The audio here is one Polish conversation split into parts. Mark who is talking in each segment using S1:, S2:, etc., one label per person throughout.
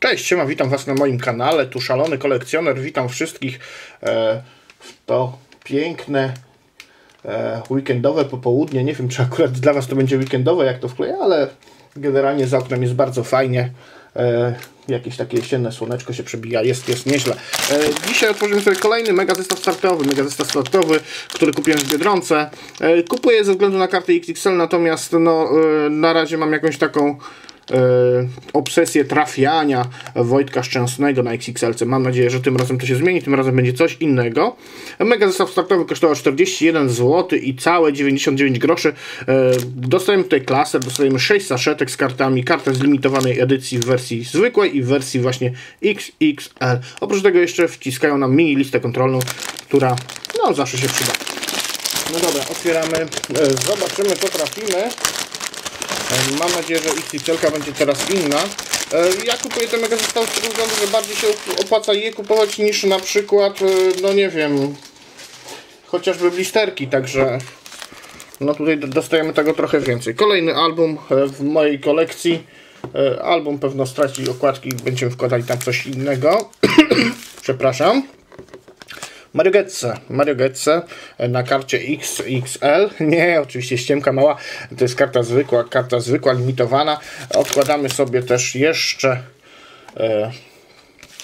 S1: Cześć, siema, witam Was na moim kanale, tu Szalony Kolekcjoner, witam wszystkich e, w to piękne e, weekendowe popołudnie, nie wiem czy akurat dla Was to będzie weekendowe, jak to wkleję, ale generalnie za oknem jest bardzo fajnie, e, jakieś takie jesienne słoneczko się przebija, jest, jest nieźle. E, dzisiaj otworzymy sobie kolejny mega zestaw startowy, mega zestaw startowy, który kupiłem w Biedronce. E, kupuję ze względu na kartę XXL, natomiast no, e, na razie mam jakąś taką obsesję trafiania Wojtka Szczęsnego na XXL. Mam nadzieję, że tym razem to się zmieni, tym razem będzie coś innego. Mega zestaw startowy kosztował 41 zł i całe 99 groszy. E, dostajemy tutaj klasę, dostajemy 6 saszetek z kartami, kartę z limitowanej edycji w wersji zwykłej i w wersji właśnie XXL. Oprócz tego jeszcze wciskają nam mini listę kontrolną, która no zawsze się przyda. No dobra, otwieramy, e, zobaczymy co trafimy. Mam nadzieję, że XXL będzie teraz inna. Ja kupuję te mega zestawy z tego względu, że bardziej się opłaca je kupować niż na przykład, e, no nie wiem, chociażby blisterki, także no tutaj dostajemy tego trochę więcej. Kolejny album e, w mojej kolekcji. E, Album pewno straci okładki, będziemy wkładali tam coś innego. Przepraszam. Mario Getze, Mario Getze na karcie XXL, nie, oczywiście ściemka mała, to jest karta zwykła, karta zwykła, limitowana. Odkładamy sobie też jeszcze e,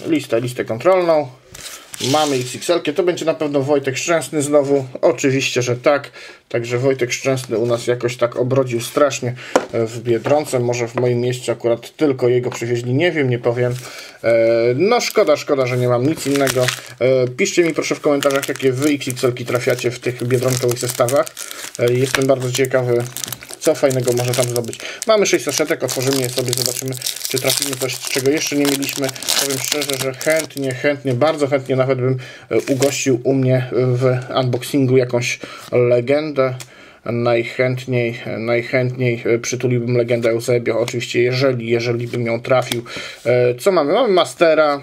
S1: listę, listę kontrolną. Mamy XXL, to będzie na pewno Wojtek Szczęsny znowu, oczywiście, że tak. Także Wojtek Szczęsny u nas jakoś tak obrodził strasznie e, w Biedronce. Może w moim mieście akurat tylko jego przywieźli, nie wiem, nie powiem. E, No szkoda, szkoda, że nie mam nic innego. E, Piszcie mi proszę w komentarzach, jakie wy XXL-ki trafiacie w tych biedronkowych zestawach. Jestem bardzo ciekawy, co fajnego można tam zdobyć. Mamy 6 saszetek, otworzymy je sobie, zobaczymy, czy trafimy coś, czego jeszcze nie mieliśmy. Powiem szczerze, że chętnie, chętnie, bardzo chętnie nawet bym ugościł u mnie w unboxingu jakąś legendę. Najchętniej, najchętniej e, przytuliłbym legendę Eusebio, oczywiście, jeżeli, jeżeli bym ją trafił. E, Co mamy? Mamy Mastera,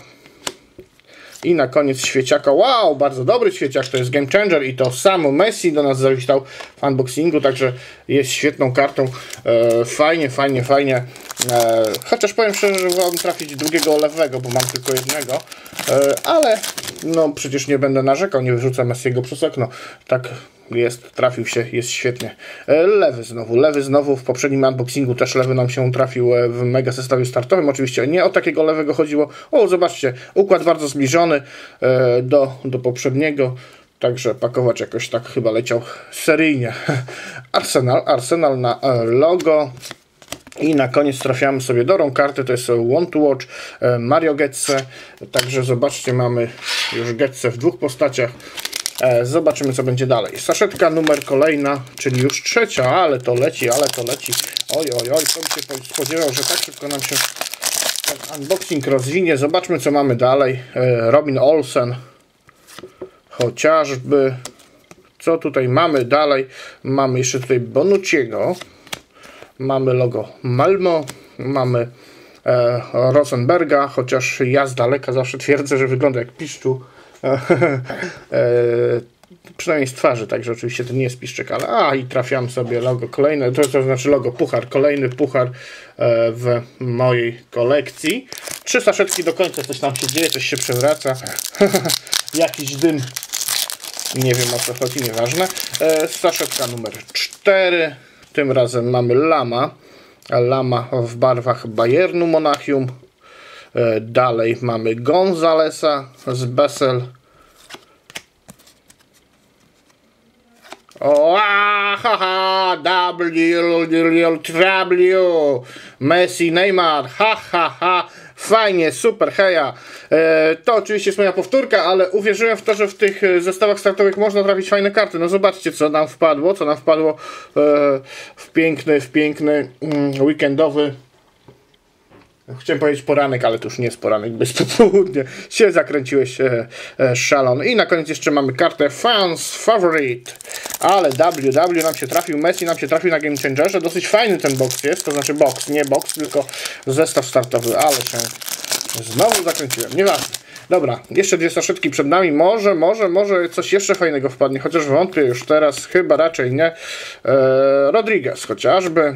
S1: i na koniec świeciaka. Wow, bardzo dobry świeciak, to jest Game Changer i to sam Messi do nas zawitał w unboxingu, także jest świetną kartą. E, fajnie, fajnie, fajnie. E, chociaż powiem szczerze, że wolałbym trafić drugiego lewego, bo mam tylko jednego. E, ale no przecież nie będę narzekał, nie wyrzucę Messiego przez okno. Tak jest, trafił się, jest świetnie. E, Lewy znowu, lewy znowu, w poprzednim unboxingu też lewy nam się trafił e, w mega zestawie startowym. Oczywiście nie o takiego lewego chodziło. O, zobaczcie, układ bardzo zbliżony e, do, do poprzedniego. Także pakować jakoś tak chyba leciał seryjnie. Arsenal, Arsenal na logo. I na koniec trafiamy sobie do rąk karty, to jest One to Watch Mario Getze. Także zobaczcie, mamy już Getze w dwóch postaciach. E, Zobaczymy, co będzie dalej. Saszetka numer kolejna, czyli już trzecia, ale to leci, ale to leci. Oj, oj, oj, kto się spodziewał, że tak szybko nam się ten unboxing rozwinie. Zobaczmy, co mamy dalej. E, Robin Olsen, chociażby. Co tutaj mamy dalej? Mamy jeszcze tutaj Bonucciego. Mamy logo Malmo. Mamy e, Rosenberga, chociaż ja z daleka zawsze twierdzę, że wygląda jak piszczu. e, przynajmniej z twarzy, także oczywiście to nie jest piszczek, ale a i trafiam sobie logo kolejne, to, to znaczy logo puchar, kolejny puchar e, w mojej kolekcji. Trzy saszetki do końca, coś tam się dzieje, coś się przewraca, jakiś dym, nie wiem o co chodzi, nieważne. E, saszetka numer 4, tym razem mamy Lama, Lama w barwach Bayernu Monachium. E, Dalej mamy Gonzalesa z Bessel. O, a, ha, ha, W, W, Messi, Neymar, ha, ha, ha, fajnie, super, heja. E, to oczywiście jest moja powtórka, ale uwierzyłem w to, że w tych e, zestawach startowych można trafić fajne karty. No zobaczcie, co nam wpadło, co nam wpadło e, w piękny, w piękny mm, weekendowy Chciałem powiedzieć poranek, ale to już nie jest poranek, bez popołudnie. Się zakręciłeś e, e, szalon. I na koniec jeszcze mamy kartę Fans Favorite. Ale WW nam się trafił, Messi nam się trafił na Game Changerze. Dosyć fajny ten box jest, to znaczy box, nie box, tylko zestaw startowy. Ale się znowu zakręciłem, nieważne. Dobra, jeszcze dwie saszetki przed nami. Może, może, może coś jeszcze fajnego wpadnie, chociaż wątpię już teraz, chyba raczej nie. E, Rodriguez chociażby.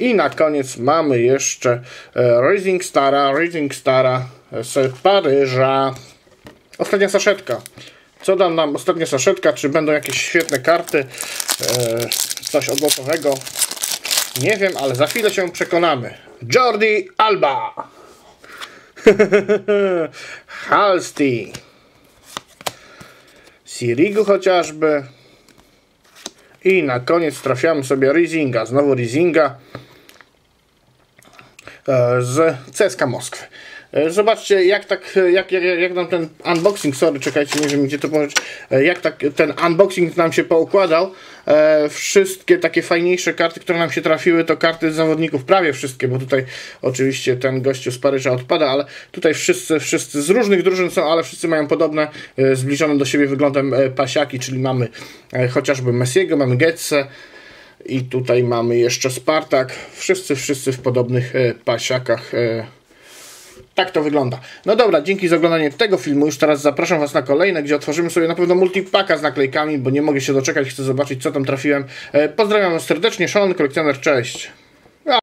S1: I na koniec mamy jeszcze e, Rising Stara, Rising Stara z Paryża. Ostatnia saszetka. Co da nam ostatnia saszetka? Czy będą jakieś świetne karty? E, coś odlotowego? Nie wiem, ale za chwilę się przekonamy. Jordi Alba. Halsti. Sirigu chociażby. I na koniec trafiamy sobie Rizinga. Znowu Rizinga e, z CSKA Moskwy. E, Zobaczcie, jak tak, jak, jak, jak nam ten unboxing, sorry, czekajcie, nie wiem gdzie to powiedzieć, e, jak tak ten unboxing nam się poukładał. E, wszystkie takie fajniejsze karty, które nam się trafiły, to karty z zawodników, prawie wszystkie, bo tutaj oczywiście ten gościu z Paryża odpada, ale tutaj wszyscy, wszyscy z różnych drużyn są, ale wszyscy mają podobne, e, zbliżone do siebie wyglądem e, pasiaki, czyli mamy e, chociażby Messiego, mamy Getze, i tutaj mamy jeszcze Spartak. Wszyscy, wszyscy w podobnych e, pasiakach. Tak to wygląda. No dobra, dzięki za oglądanie tego filmu. Już teraz zapraszam Was na kolejne, gdzie otworzymy sobie na pewno multipaka z naklejkami, bo nie mogę się doczekać, chcę zobaczyć co tam trafiłem. E, pozdrawiam serdecznie, szalony kolekcjoner, cześć!